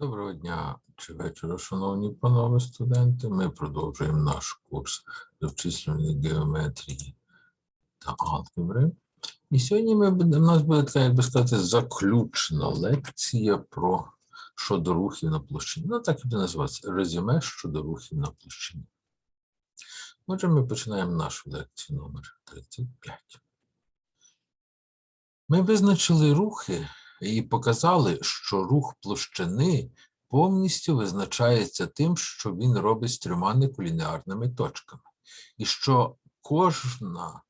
Доброго дня чи вечора, шановні панове студенти. Ми продовжуємо наш курс з обчислювальної геометрії та алгебри. І сьогодні ми у нас буде як би сказати, заключна лекція про щодо рухів на площині. Ну, так і буде називатися резюме щодо рухів на площині. Отже, ми починаємо нашу лекцію номер 35. Ми визначили рухи і показали, що рух площини повністю визначається тим, що він робить з трьома неколінеарними точками, і що кожна,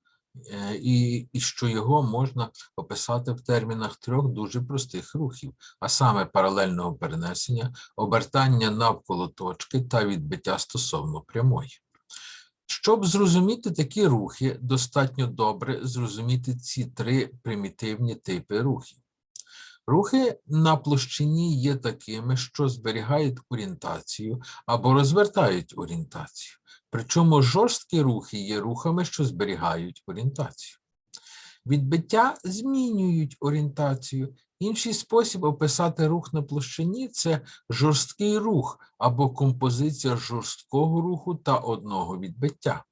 е, і, і що його можна описати в термінах трьох дуже простих рухів, а саме паралельного перенесення, обертання навколо точки та відбиття стосовно прямої. Щоб зрозуміти такі рухи, достатньо добре зрозуміти ці три примітивні типи рухів. Рухи на площині є такими, що зберігають орієнтацію або розвертають орієнтацію. Причому жорсткі рухи є рухами, що зберігають орієнтацію. Відбиття змінюють орієнтацію. Інший спосіб описати рух на площині це жорсткий рух або композиція жорсткого руху та одного відбиття.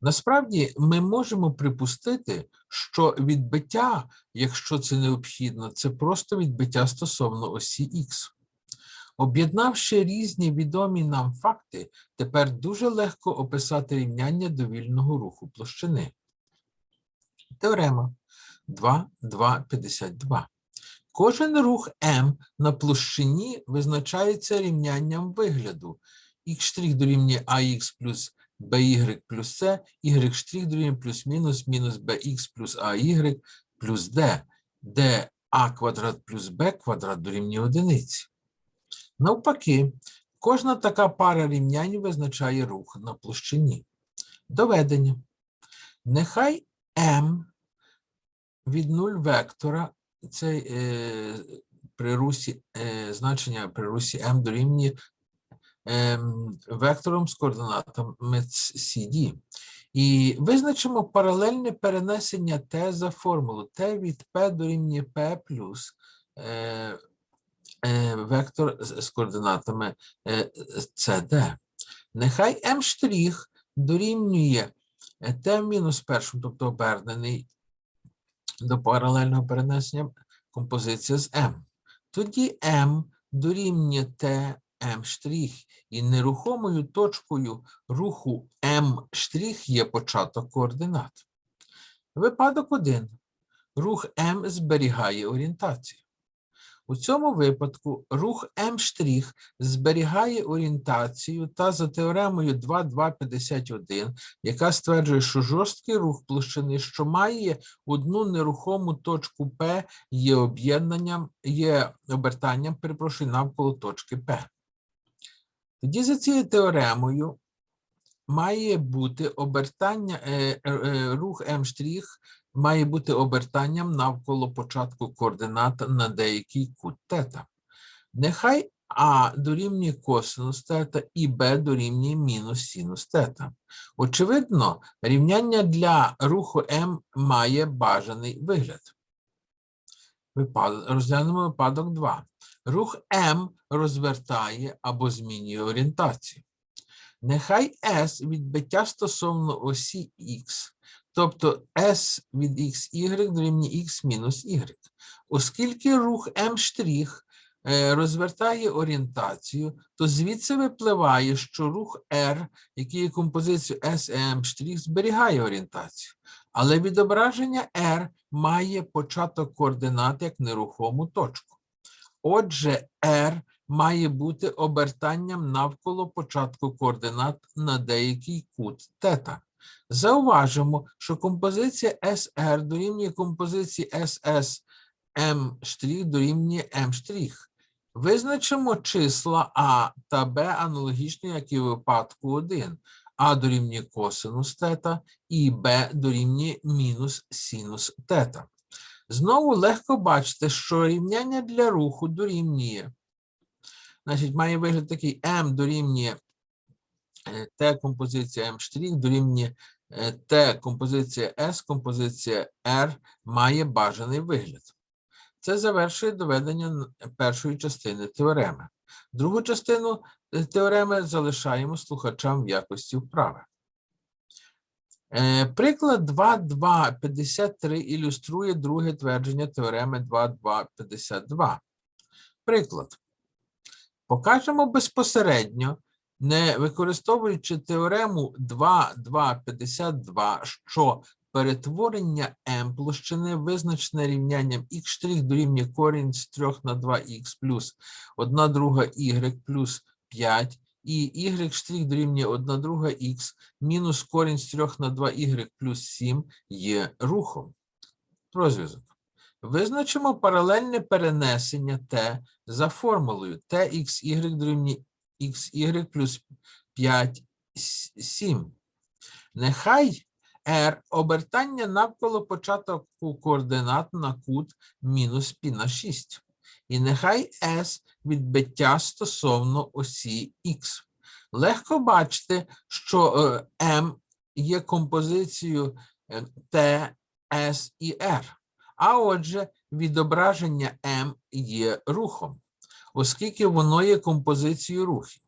Насправді ми можемо припустити, що відбиття, якщо це необхідно, це просто відбиття стосовно осі Х. Об'єднавши різні відомі нам факти, тепер дуже легко описати рівняння довільного руху площини. Теорема 2, 2, 52. Кожен рух М на площині визначається рівнянням вигляду. Х' дорівнює АХ плюс by плюс c, y' дорівнює плюс-мінус мінус bx плюс ay плюс d, де а квадрат плюс b квадрат дорівнює одиниці. Навпаки, кожна така пара рівнянь визначає рух на площині. Доведення. Нехай m від 0 вектора, це е, при русі, е, значення при русі m дорівнює вектором з координатами CD. І визначимо паралельне перенесення Т за формулу Т від P дорівнює P плюс е, е, вектор з координатами е, CD. Нехай М' дорівнює е, Т мінус першому, тобто обернений до паралельного перенесення композиція з М. Тоді М дорівнює Т М' і нерухомою точкою руху М' є початок координат. Випадок 1. Рух М зберігає орієнтацію. У цьому випадку рух М' зберігає орієнтацію та за теоремою 2.251, яка стверджує, що жорсткий рух площини, що має одну нерухому точку П, є об'єднанням, є обертанням, перепрошую, навколо точки П. Тоді за цією теоремою має бути обертання, е, е, е, рух М' має бути обертанням навколо початку координат на деякий кут тета. Нехай А дорівнює косинус тета і Б дорівнює мінус синус тета. Очевидно, рівняння для руху М має бажаний вигляд. Розглянемо випадок 2. Рух М розвертає або змінює орієнтацію. Нехай S відбиття стосовно осі Х, тобто S від XY дорівнює X мінус Y. Оскільки рух М' е, розвертає орієнтацію, то звідси випливає, що рух R, який є композицією S і М', зберігає орієнтацію. Але відображення R має початок координат як нерухому точку. Отже, R має бути обертанням навколо початку координат на деякий кут тета. Зауважимо, що композиція SR дорівнює композиції SS M' дорівнює M'. Визначимо числа А та Б аналогічно, як і в випадку 1. А дорівнює косинус тета і Б дорівнює мінус синус тета. Знову легко бачити, що рівняння для руху дорівнює. Значить, має вигляд такий М дорівнює е, Т композиція М' дорівнює е, Т композиція С, композиція R має бажаний вигляд. Це завершує доведення першої частини теореми. Другу частину е, теореми залишаємо слухачам в якості вправи. Приклад 2.2.53 ілюструє друге твердження теореми 2.2.52. Приклад. Покажемо безпосередньо, не використовуючи теорему 2.2.52, що перетворення m площини визначене рівнянням x' дорівнює корінь з 3 на 2х плюс 1 друга y плюс 5 і y' дорівнює 1 друга х мінус корінь з 3 на 2y плюс 7 є рухом. Розв'язок. Визначимо паралельне перенесення t за формулою txy дорівнює xy плюс 5, 7. Нехай r обертання навколо початку координат на кут мінус пі на 6. І нехай s відбиття стосовно осі x. Легко бачити, що е, m є композицією е, t, s і r. А отже, відображення m є рухом, оскільки воно є композицією рухів.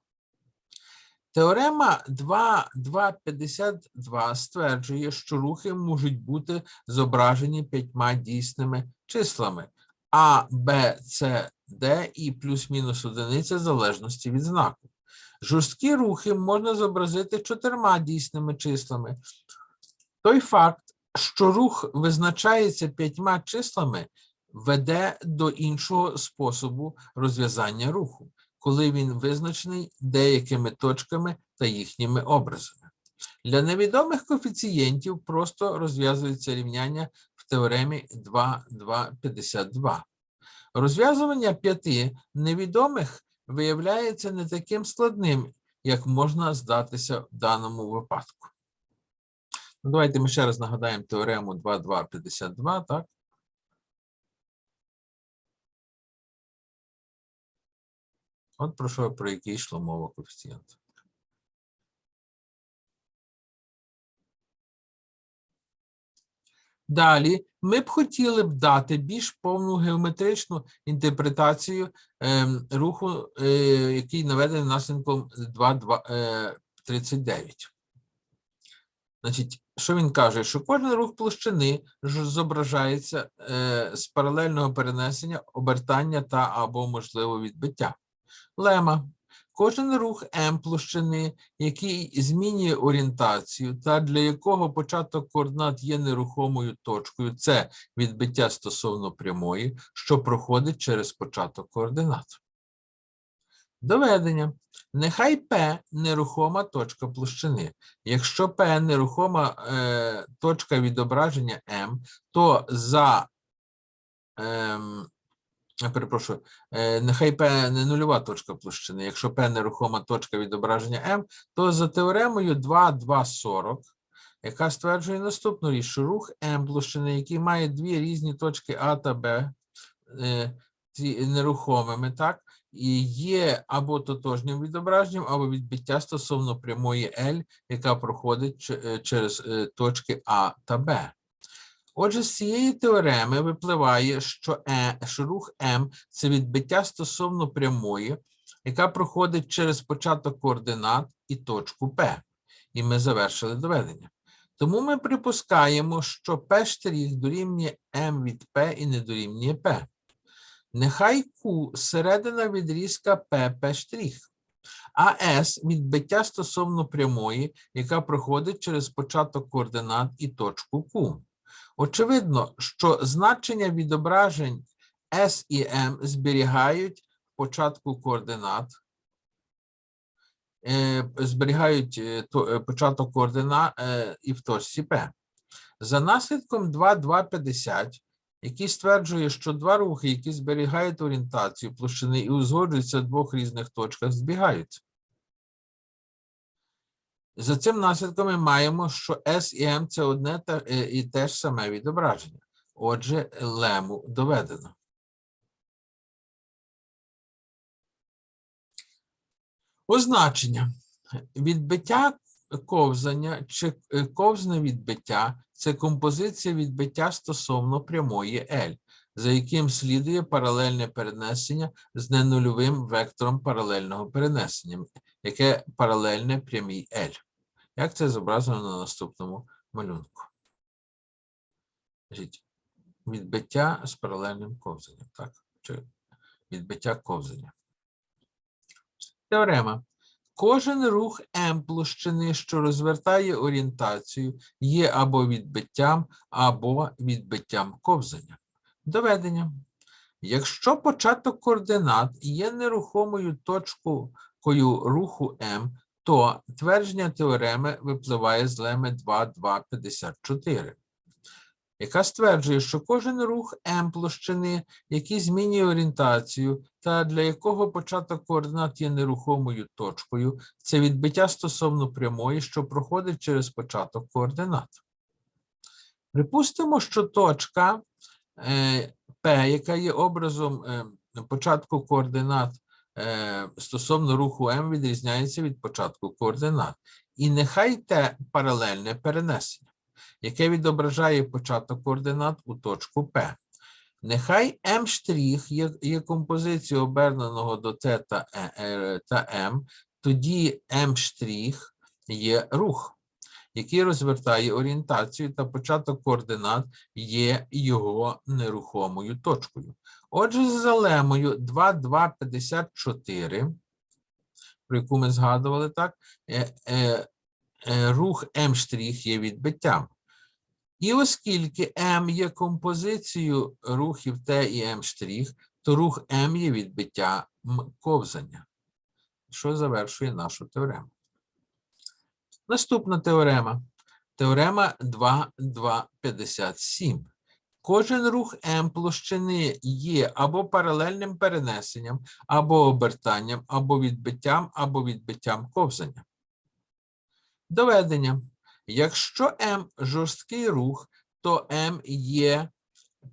Теорема 2.2.52 стверджує, що рухи можуть бути зображені п'ятьма дійсними числами А, Б, С, Д і плюс-мінус одиниця в залежності від знаку. Жорсткі рухи можна зобразити чотирма дійсними числами. Той факт, що рух визначається п'ятьма числами, веде до іншого способу розв'язання руху, коли він визначений деякими точками та їхніми образами. Для невідомих коефіцієнтів просто розв'язується рівняння в теоремі 2.2.52. Розв'язування п'яти невідомих виявляється не таким складним, як можна здатися в даному випадку. Ну, давайте ми ще раз нагадаємо теорему 2.2.52, так? От про що, про який йшло мова коефіцієнт. Далі ми б хотіли б дати більш повну геометричну інтерпретацію ем, руху, е, який наведений наслідком 2.39. Значить, що він каже? Що кожен рух площини зображається е, з паралельного перенесення, обертання та або можливо відбиття. Лема. Кожен рух М площини, який змінює орієнтацію, та для якого початок координат є нерухомою точкою, це відбиття стосовно прямої, що проходить через початок координат. Доведення. Нехай P нерухома точка площини. Якщо P нерухома е, точка відображення М, то за я перепрошую, е, нехай P не нульова точка площини. Якщо P нерухома точка відображення M, то за теоремою 2.2.40, яка стверджує наступну річ, що рух M площини, який має дві різні точки А та Б, е, нерухомими, так, і є або тотожнім відображенням, або відбиття стосовно прямої L, яка проходить е, через е, точки А та Б. Отже, з цієї теореми випливає, що, е, що рух М це відбиття стосовно прямої, яка проходить через початок координат і точку П. І ми завершили доведення. Тому ми припускаємо, що штрих дорівнює М від P і не дорівнює P. Нехай Q середина відрізка P штрих, а S відбиття стосовно прямої, яка проходить через початок координат і точку Q. Очевидно, що значення відображень S і M зберігають початку координат, е, зберігають е, е, початок координат і в точці P. За наслідком 2.2.50, який стверджує, що два рухи, які зберігають орієнтацію площини і узгоджуються в двох різних точках, збігаються. За цим наслідком ми маємо, що S і M – це одне та, е, і те ж саме відображення. Отже, лему доведено. Означення. Відбиття ковзання чи е, ковзне відбиття – це композиція відбиття стосовно прямої L. за яким слідує паралельне перенесення з ненульовим вектором паралельного перенесення, яке паралельне прямій L. Як це зображено на наступному малюнку? Відбиття з паралельним ковзанням, так? Чи відбиття ковзання. Теорема. Кожен рух М площини, що розвертає орієнтацію, є або відбиттям, або відбиттям ковзання. Доведення. Якщо початок координат є нерухомою точкою руху М, то твердження теореми випливає з леми 2.2.54, яка стверджує, що кожен рух М площини, який змінює орієнтацію, та для якого початок координат є нерухомою точкою, це відбиття стосовно прямої, що проходить через початок координат. Припустимо, що точка е, P, яка є образом е, початку координат е, стосовно руху М, відрізняється від початку координат. І нехай те паралельне перенесення, яке відображає початок координат у точку P. Нехай М' є, композицією оберненого до Т та, Е- Е- М, тоді М' є рух, який розвертає орієнтацію, та початок координат є його нерухомою точкою. Отже, за лемою 2,254, про яку ми згадували, так, е, рух М' є відбиттям. І оскільки М є композицією рухів Т і М', то рух М є відбиття ковзання, що завершує нашу теорему. Наступна теорема. Теорема 2.2.57. Кожен рух М площини є або паралельним перенесенням, або обертанням, або відбиттям, або відбиттям ковзання. Доведення. Якщо М жорсткий рух, то М є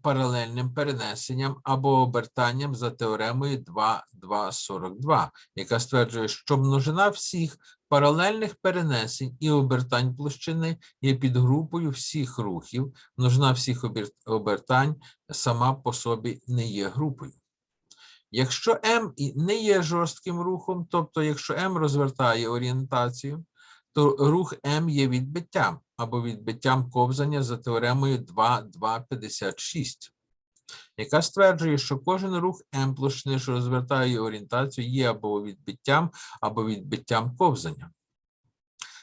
паралельним перенесенням або обертанням за теоремою 2.2.42, яка стверджує, що множина всіх паралельних перенесень і обертань площини є підгрупою всіх рухів, множина всіх обертань сама по собі не є групою. Якщо М не є жорстким рухом, тобто якщо М розвертає орієнтацію, то рух М є відбиттям або відбиттям ковзання за теоремою 2.2.56, яка стверджує, що кожен рух М площини, що розвертає орієнтацію, є або відбиттям, або відбиттям ковзання,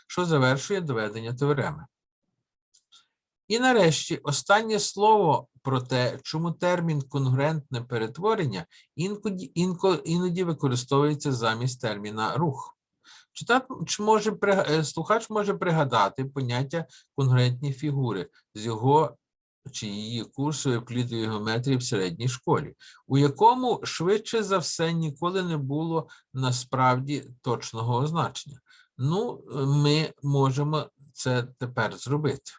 що завершує доведення теореми. І нарешті останнє слово про те, чому термін конгруентне перетворення інкоді, інко, іноді використовується замість терміна рух. Читач може е, слухач може пригадати поняття конгруентні фігури з його чи її курсу евклідової геометрії в середній школі, у якому швидше за все ніколи не було насправді точного означення. Ну, ми можемо це тепер зробити.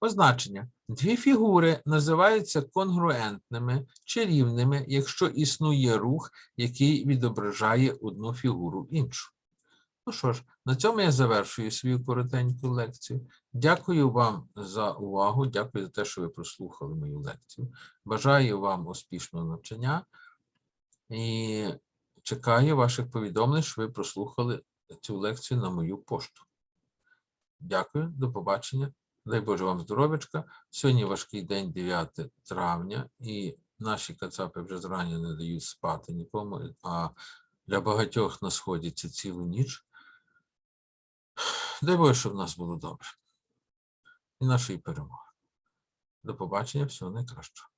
Означення. Дві фігури називаються конгруентними чи рівними, якщо існує рух, який відображає одну фігуру іншу. Ну що ж, на цьому я завершую свою коротеньку лекцію. Дякую вам за увагу. Дякую за те, що ви прослухали мою лекцію. Бажаю вам успішного навчання і чекаю ваших повідомлень, що ви прослухали цю лекцію на мою пошту. Дякую, до побачення. Дай Боже вам здоров'ячка. Сьогодні важкий день, 9 травня, і наші кацапи вже зрані не дають спати нікому, а для багатьох на сході це цілу ніч. Дай Боже, щоб в нас було добре. І нашої перемоги. До побачення, всього найкращого.